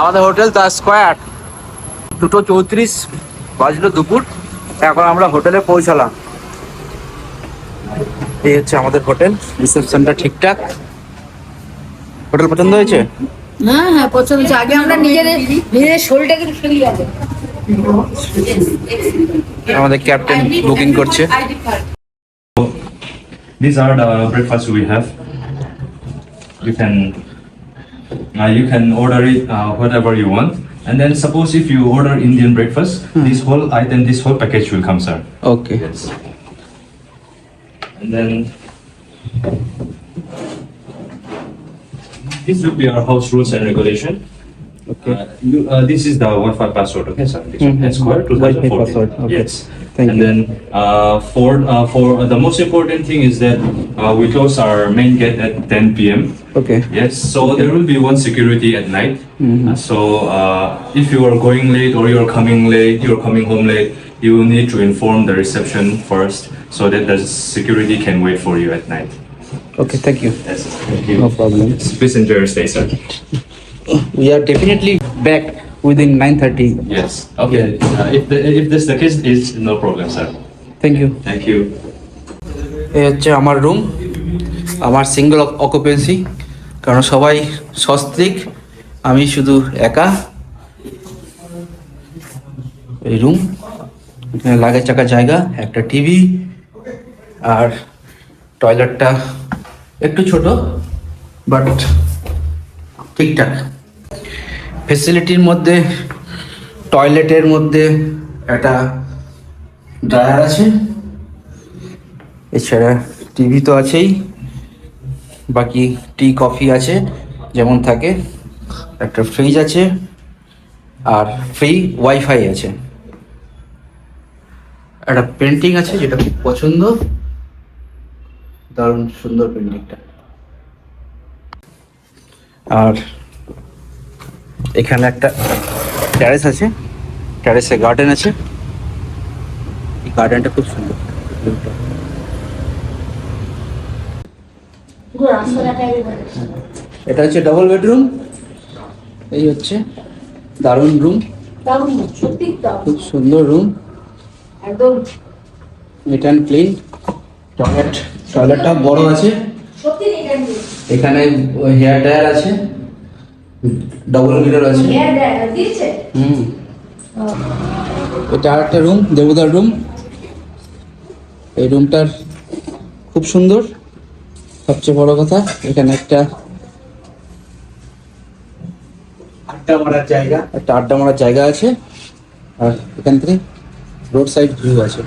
আমাদের hotel the square. দুটো চৌত্রিশ বাজলো দুপুর। এখন আমরা হোটেলে পৌঁছালাম। এই হচ্ছে আমাদের হোটেল রিসেপশনটা ঠিকঠাক। হোটেল পছন্দ হয়েছে? হ্যাঁ হ্যাঁ পছন্দ হচ্ছে আগে আমরা নিজেদের নিজেদের শরীরটাকে ফেলি আগে। আমাদের ক্যাপ্টেন বুকিং করছে। These are the breakfasts we have. You can uh, you can order it uh, whatever you want. And then suppose if you order Indian breakfast, this whole item, this whole package will come, sir. Okay. Yes. And then this will be our house rules and regulation. Okay. Uh, you, uh, this is the Wi-Fi password, okay, sir? This Mhm. one, Square Wi-Fi 2014. password, okay. Yes. Thank and you. then uh, for uh, for uh, the most important thing is that uh, we close our main gate at 10 p.m. Okay. Yes, so there will be one security at night. Mm-hmm. Uh, So uh, if you are going late or you are coming late, you are coming home late, you will need to inform the reception first so that the security can wait for you at night. Okay, thank you. Yes. Thank you. No problem. Please enjoy your stay, sir. We are definitely back within 9:30 Yes. Okay. Uh, if the, if this the case is no problem, sir. thank you Thank you. এই হচ্ছে আমার room আমার single occupancy কারণ সবাই সস্ত্রিক আমি শুধু একা এই রুম এখানে লাগেজ চাকা জায়গা একটা টিভি আর টয়লেটটা একটু ছোট বাট ঠিকঠাক ফেসিলিটির মধ্যে টয়লেটের মধ্যে একটা ড্রায়ার আছে। এছাড়া টিভি তো আছেই, বাকি টি কফি আছে, যেমন থাকে। একটা ফ্রিজ আছে, আর ফ্রি ওয়াইফাই আছে। একটা পেন্টিং আছে, যেটা খুব পছন্দ। দারুণ সুন্দর পেন্টিংটা আর এখানে একটা ট্যারেস আছে। ট্যারেসে গার্ডেন আছে। এই গার্ডেনটা খুব সুন্দর। এটা হচ্ছে ডবল বেডরুম এই হচ্ছে দারুণ রুম খুব সুন্দর রুম একদম নিট অ্যান্ড ক্লিন টয়লেট টয়লেটটা বড় আছে। এখানে হেয়ার ড্রায়ার আছে। ডবল মিরর আছে। হুম। এটা একটা রুম দেবদার রুম এই রুমটার খুব সুন্দর। সবচেয়ে বড় কথা এখানে একটা আড্ডা মারার জায়গা। একটা আড্ডা মারার জায়গা আছে। আর এখান থেকে রোড সাইড ভিউ আছে।